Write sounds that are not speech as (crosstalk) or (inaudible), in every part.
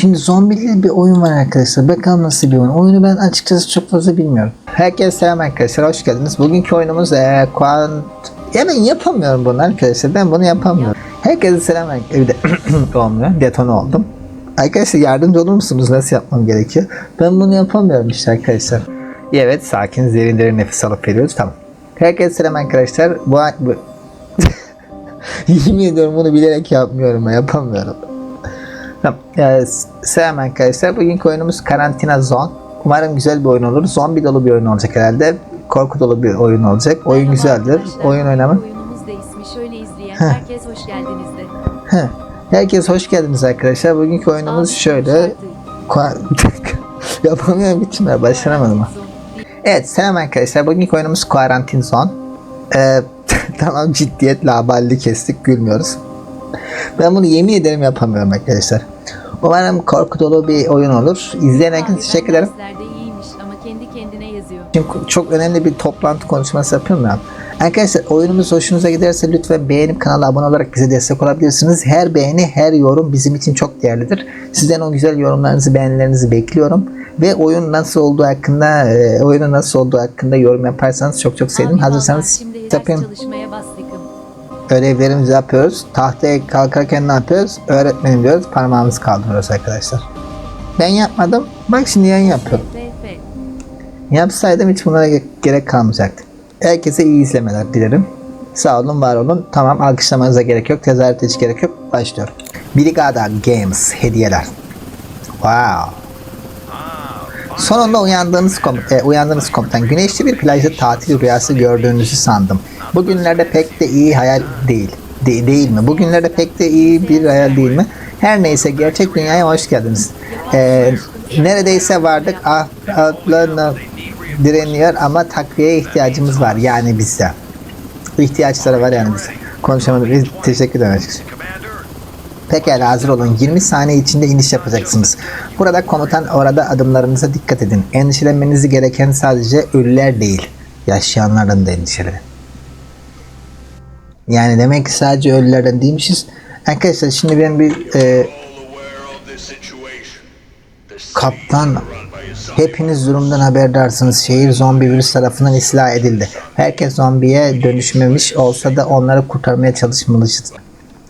Şimdi zombili bir oyun var arkadaşlar. Bakalım nasıl bir oyun. Oyunu ben açıkçası çok fazla bilmiyorum. Herkese selam arkadaşlar. Hoş geldiniz. Bugünkü oyunumuz eee Quant... Ya ben yapamıyorum bunu arkadaşlar. Ben bunu yapamıyorum. Herkese selam arkadaşlar. De (clears throat) olmuyor. Detone oldum. Arkadaşlar yardımcı olur musunuz? Nasıl yapmam gerekiyor? Ben bunu yapamıyorum işte arkadaşlar. Evet sakin derin derin nefes alıp veriyoruz. Tamam. Herkese selam arkadaşlar. Bu, bu... (laughs) Yemin ediyorum bunu bilerek yapmıyorum. Yapamıyorum. Selam arkadaşlar. Bugünkü oyunumuz Karantina Zone. Umarım güzel bir oyun olur. Zombi dolu bir oyun olacak herhalde. Korku dolu bir oyun olacak. Oyun Merhaba güzeldir. arkadaşlar. Oyun oynamak. Oyunumuz da ismi şöyle izleyen Heh. herkes hoş geldiniz de. Heh. Herkes hoş geldiniz arkadaşlar. Bugünkü oyunumuz Abi, şöyle. Kwa- (laughs) Yapamıyorum biçimler. Başaramadım. Evet selam arkadaşlar. Bugünkü oyunumuz Quarantine Zone. Ee, (laughs) tamam ciddiyetle aballi kestik. Gülmüyoruz. Ben bunu yemin ederim yapamıyorum arkadaşlar. Umarım korku dolu bir oyun olur. İzleyen herkese teşekkür ederim. derslerde iyiymiş ama kendi kendine yazıyor. Şimdi çok önemli bir toplantı konuşması yapıyorum ya. Arkadaşlar oyunumuz hoşunuza giderse lütfen beğenip kanala abone olarak bize destek olabilirsiniz. Her beğeni, her yorum bizim için çok değerlidir. Sizden o güzel yorumlarınızı, beğenilerinizi bekliyorum. Ve oyun nasıl olduğu hakkında, e, oyunun nasıl olduğu hakkında yorum yaparsanız çok çok sevinirim. Hazırsanız yapayım. çalışmaya. Ödevlerimizi yapıyoruz. Tahtaya kalkarken ne yapıyoruz? Öğretmenim diyoruz. Parmağımızı kaldırıyoruz arkadaşlar. Ben yapmadım. Bak şimdi yayın yapıyorum. Yapsaydım hiç bunlara ge- gerek kalmayacaktı. Herkese iyi izlemeler dilerim. Sağ olun, var olun. Tamam, alkışlamanıza gerek yok. Tezahürate hiç gerek yok. Başlıyorum. Brigada Games hediyeler. Wow. Sonunda uyandığınız, kom e, uyandığınız komutan. Güneşli bir plajda tatil rüyası gördüğünüzü sandım. Bugünlerde pek de iyi hayal değil. De- değil mi? Bugünlerde pek de iyi bir hayal değil mi? Her neyse gerçek dünyaya hoş geldiniz. E, neredeyse vardık. Ah, direniyor ama takviyeye ihtiyacımız var. Yani bizde. İhtiyaçları var yani bize. Konuşamadım. Teşekkür ederim. Pekala hazır olun. 20 saniye içinde iniş yapacaksınız. Burada komutan orada adımlarınıza dikkat edin. Endişelenmenizi gereken sadece ölüler değil. Yaşayanlardan da endişelenin. Yani demek ki sadece ölülerden değilmişiz. Arkadaşlar şimdi ben bir e, kaptan hepiniz durumdan haberdarsınız. Şehir zombi virüs tarafından istila edildi. Herkes zombiye dönüşmemiş olsa da onları kurtarmaya çalışmalıyız.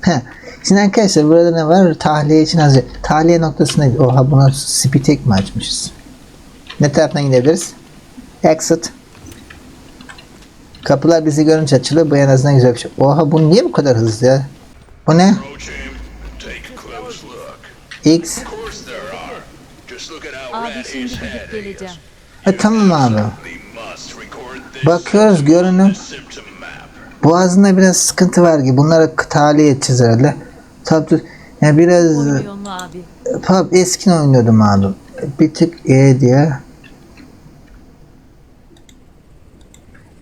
Heh. Şimdi arkadaşlar burada ne var? Tahliye için hazır. Tahliye noktasına oha buna spitek mi açmışız? Ne taraftan gidebiliriz? Exit. Kapılar bizi görünce açılır. Bu en azından güzel bir şey. Oha bu niye bu kadar hızlı ya? Bu ne? X. Abi şimdi gidip geleceğim. E tamam abi. Bakıyoruz görünüm. Boğazında biraz sıkıntı var gibi. Bunlara tahliye edeceğiz herhalde. Tabii dur. Ya biraz pub eskin oynuyordum abi. Bir tık e diye.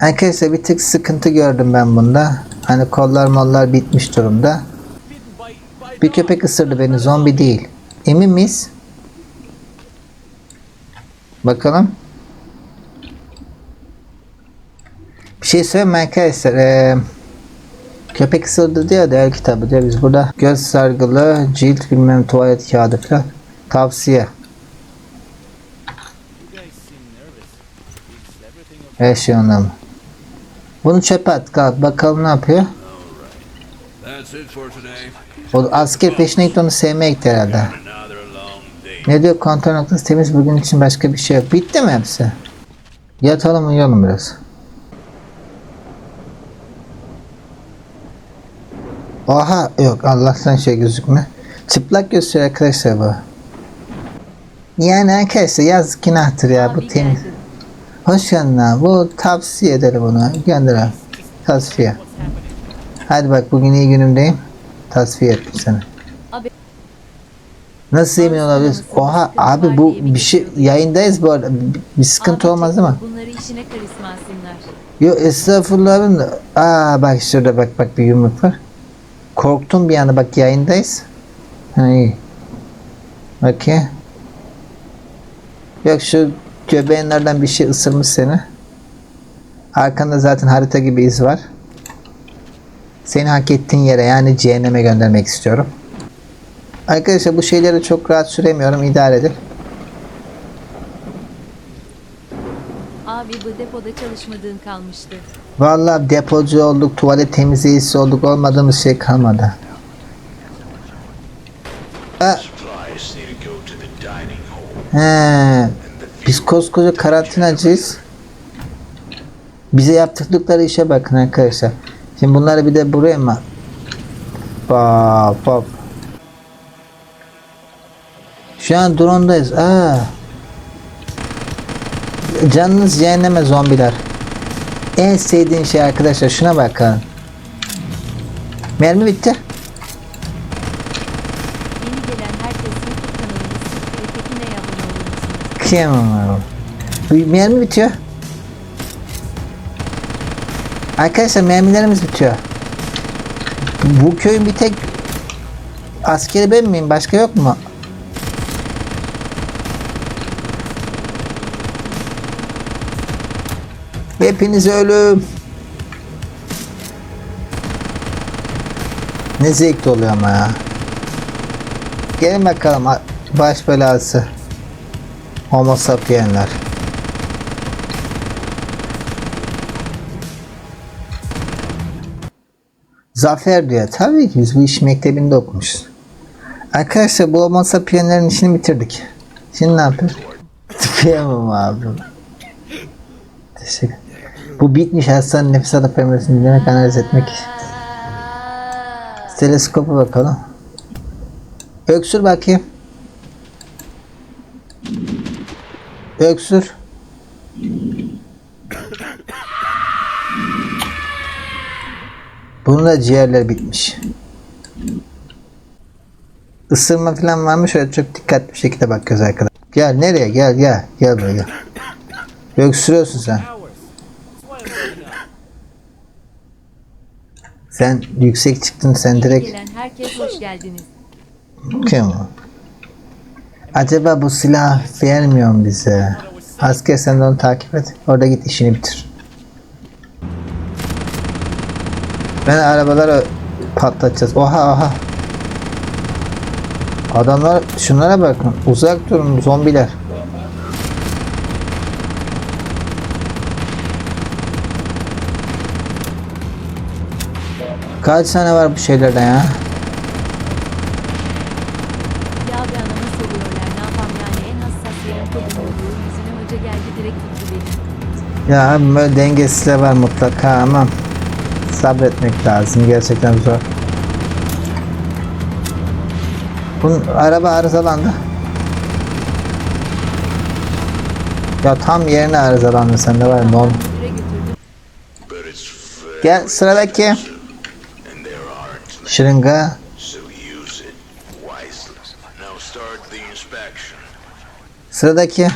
Arkadaşlar bir tık sıkıntı gördüm ben bunda. Hani kollar mollar bitmiş durumda. Bir köpek ısırdı beni. Zombi değil. Emin miyiz? Bakalım. Bir şey söyleyeyim arkadaşlar? Ee, köpek ısırdı diyor da her kitabı diyor. Biz burada göz sargılı, cilt bilmem tuvalet kağıdı falan. Tavsiye. Her şey ondan. Bunu çöpe at kalk. Bakalım ne yapıyor. O asker peşine gitti onu sevmeye gitti herhalde. Ne diyor kontrol noktası temiz bugün için başka bir şey yok. Bitti mi hepsi? Yatalım uyuyalım biraz. Oha yok Allah'tan şey gözükme. Çıplak gösteriyor arkadaşlar bu. Yani arkadaşlar yazık günahtır ya bu temiz. Hoş geldin abi. Bu tavsiye edelim bunu. Gönderelim. Tasfiye. Hadi bak bugün iyi günümdeyim. Tasfiye ettim seni. Abi Nasıl emin olabiliriz? Oha abi bu bir şey yayındayız bu arada. Bir, sıkıntı olmaz değil mi? Bunları işine karışmasınlar. Yo estağfurullahın. Aa bak şurada bak bak bir yumruk var. Korktum bir anda bak yayındayız. Ha iyi. Okey. Yok şu göbeğinlerden bir şey ısırmış seni. Arkanda zaten harita gibi iz var. Seni hak ettiğin yere yani cehenneme göndermek istiyorum. Arkadaşlar bu şeyleri çok rahat süremiyorum. idare edin. Bu depoda çalışmadığın kalmıştı. Vallahi depocu olduk, tuvalet temizleyicisi olduk. Olmadığımız şey kalmadı. Ha, he, biz koskoca karantinacıyız. Bize yaptırdıkları işe bakın arkadaşlar. Şimdi bunları bir de buraya mı? Bak bak. Şu an drone'dayız. Aa. Canınız cehenneme zombiler. En sevdiğin şey arkadaşlar şuna bakın. Mermi bitti. Bu mermi bitiyor. Arkadaşlar mermilerimiz bitiyor. Bu köyün bir tek askeri ben miyim? Başka yok mu? Hepiniz ölüm. Ne zevkli oluyor ama ya. Gelin bakalım baş belası. Homo sapienler. Zafer diyor. Tabii ki biz bu iş mektebinde okumuşuz. Arkadaşlar bu Homo sapienlerin işini bitirdik. Şimdi ne yapıyoruz? (laughs) Kıyamam abi. Teşekkür Bu bitmiş hastanın nefes alıp vermesini dinlemek analiz etmek. Teleskopa bakalım. Öksür bakayım. Öksür. Bunun da ciğerler bitmiş. Isırma falan varmış şöyle çok dikkatli bir şekilde bakıyoruz arkadaşlar. Gel nereye gel gel gel buraya gel. Öksürüyorsun sen. Sen yüksek çıktın sen direkt gelen herkes hoş geldiniz. Kim o? Acaba bu silah vermiyor mu bize? Asker sen de onu takip et. Orada git işini bitir. Ben arabaları patlatacağız. Oha oha. Adamlar şunlara bakın. Uzak durun zombiler. Kaç tane var bu şeylerden ya? Ya abi böyle dengesizler var mutlaka ama sabretmek lazım. Gerçekten zor. Bunun araba arızalandı. Ya tam yerine arızalandı sende var ne oldu? Gel sıradaki inspection. Sıradaki.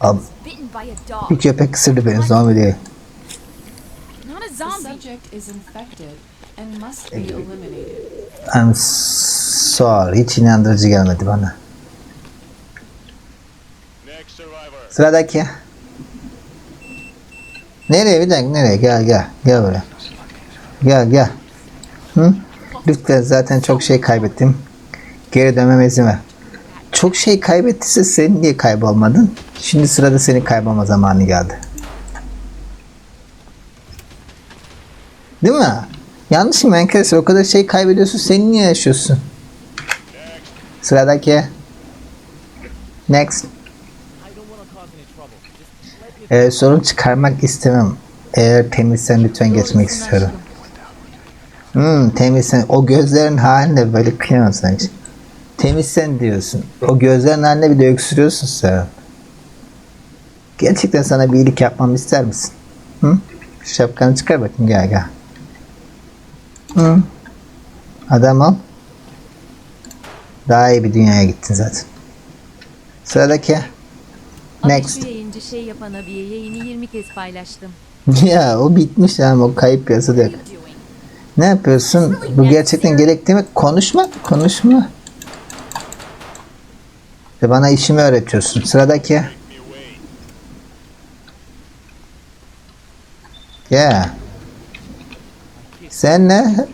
Abi, bitten by a dog, bir köpek ısırdı beni zombi değil. not a The zombie. subject is infected and must be eliminated. I'm sorry. Hiç inandırıcı gelmedi bana. Sıradaki. Nereye bir dakika nereye gel gel gel buraya. Gel gel. Hı? Lütfen zaten çok şey kaybettim. Geri dönmeme izin ver. Çok şey kaybettiyse sen niye kaybolmadın? Şimdi sırada senin kaybolma zamanı geldi. Değil mi? Yanlış mı arkadaşlar? O kadar şey kaybediyorsun. Sen niye yaşıyorsun? Sıradaki. Next. Ee, sorun çıkarmak istemem. Eğer temizsen lütfen geçmek istiyorum. Hmm, temizsen. O gözlerin haline böyle kıyamazsın hiç. Temizsen diyorsun. O gözlerin haline bir de öksürüyorsun sen. Gerçekten sana bir iyilik yapmamı ister misin? Hı? Şapkanı çıkar bakayım gel gel. Hı. Adam ol. Daha iyi bir dünyaya gittin zaten. Sıradaki. Next. Şey yapan abiye yayını 20 kez paylaştım. (laughs) ya o bitmiş ama o kayıp piyasada yok. Ne yapıyorsun? Bu gerçekten gerekli mi? Konuşma, konuşma. Ve bana işimi öğretiyorsun. Sıradaki. Yeah. Sen ne?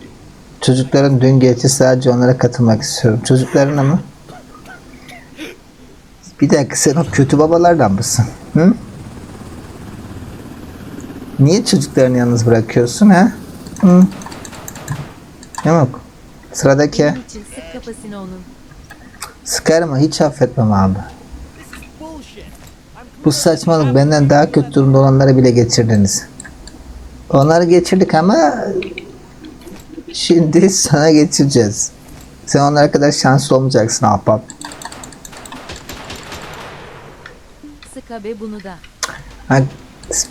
Çocukların dün gece sadece onlara katılmak istiyorum. Çocuklarına mı? Bir dakika sen o kötü babalardan mısın? Hı? Niye çocuklarını yalnız bırakıyorsun ha? Hı? Sıradaki. Sık kafasını onun. Sıkarım hiç affetmem abi. Bu saçmalık benden daha kötü durumda olanları bile geçirdiniz. Onları geçirdik ama şimdi (laughs) sana geçireceğiz. Sen onlara kadar şanslı olmayacaksın ahbap. Sık abi bunu da. Ha,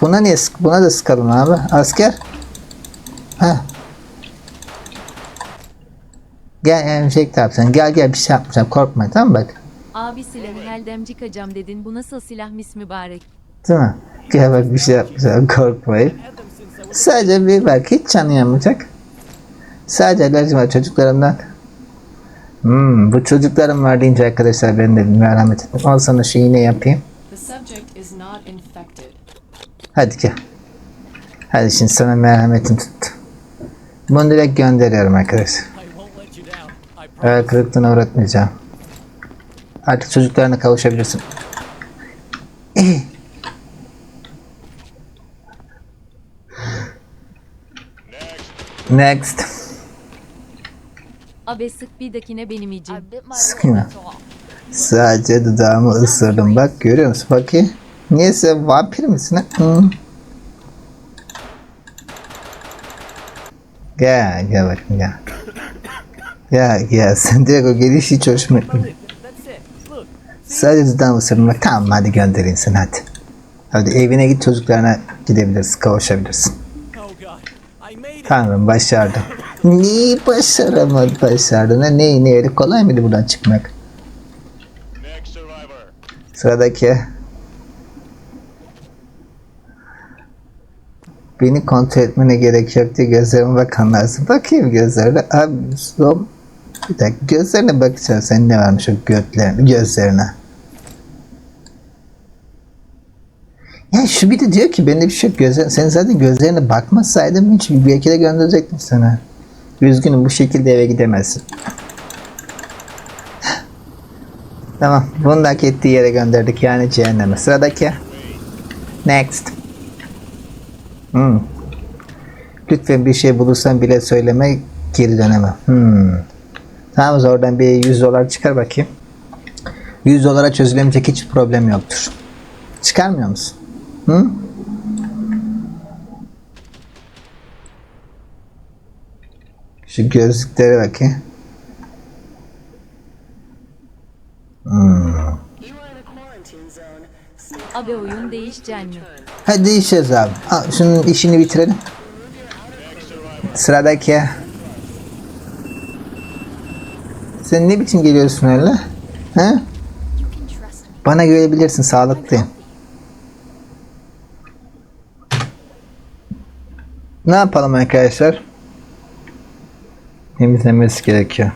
buna niye sık? Buna da sıkalım abi. Asker. Ha. Gel yap sen. Gel gel bir şey yapmayacağım. Korkma tamam bak. Abi silahı heldem çıkacağım dedin. Bu nasıl silah mis mübarek? Değil mi? Gel bak bir şey yapmayacağım. Korkmayın. Sadece bir bak hiç canı yanmayacak. Sadece alerjim var çocuklarımdan. Hmm, bu çocuklarım var deyince arkadaşlar ben de bir merhamet ettim. Al sana şu iğne yapayım. The subject is not infected. Hadi gel. Hadi şimdi sana merhametim tuttu. Bunu direkt gönderiyorum arkadaşlar. Evet kırıklığına uğratmayacağım. Artık çocuklarına kavuşabilirsin. Eh. Next. Abi sık bir dakine benim için. Sıkma. Sadece dudağımı ısırdım. Bak görüyor musun? Bakayım. Niye sen vampir misin? Hı. Gel gel bakayım gel. Gel gel sen direkt o geliş hiç hoşuma. Sadece dudağımı ısırdım. Bak tamam hadi göndereyim seni hadi. Hadi evine git çocuklarına gidebilirsin kavuşabilirsin. Tanrım başardım. Niye başaramadı başardın? Ne ne öyle kolay mıydı buradan çıkmak? Sıradaki. Beni kontrol etmene gerek yok diye gözlerime bak anlarsın. Bakayım gözlerine. Abi son. Bir dakika gözlerine bakacağım. Senin ne varmış o götlerine, gözlerine. Ya şu bir de diyor ki bende bir şey yok. Gözler, senin zaten gözlerine bakmasaydım hiç belki de gönderecektim sana. Üzgünüm bu şekilde eve gidemezsin. Tamam. Bunu da hak yere gönderdik yani cehenneme. Sıradaki. Next. Hmm. Lütfen bir şey bulursan bile söyleme geri dönemem. Hmm. Tamam oradan bir 100 dolar çıkar bakayım. 100 dolara çözülemeyecek hiç problem yoktur. Çıkarmıyor musun? Hı? Şu gözlüklere bakayım. Abi oyun değişecek mi? Hadi değişeceğiz abi. Al, şunun işini bitirelim. Sıradaki. Sen ne biçim geliyorsun öyle? He? Bana güvenebilirsin sağlıklıyım. Ne yapalım arkadaşlar? Temizlemesi gerekiyor.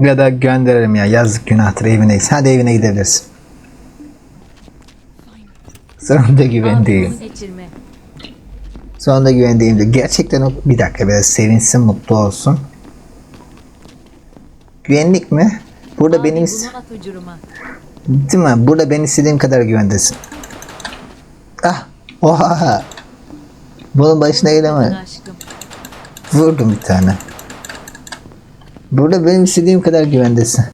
Ya da gönderelim ya yazık günahtır evineyiz. Hadi evine gidebilirsin. Sonunda güvendeyim. Sonunda güvendeyim de gerçekten o bir dakika biraz sevinsin mutlu olsun. Güvenlik mi? Burada Abi benim değil mi? Burada ben istediğim kadar güvendesin. Ah, oha. Bunun başına gelemem. Aşkım. Vurdum bir tane. Burada benim istediğim kadar güvendesin.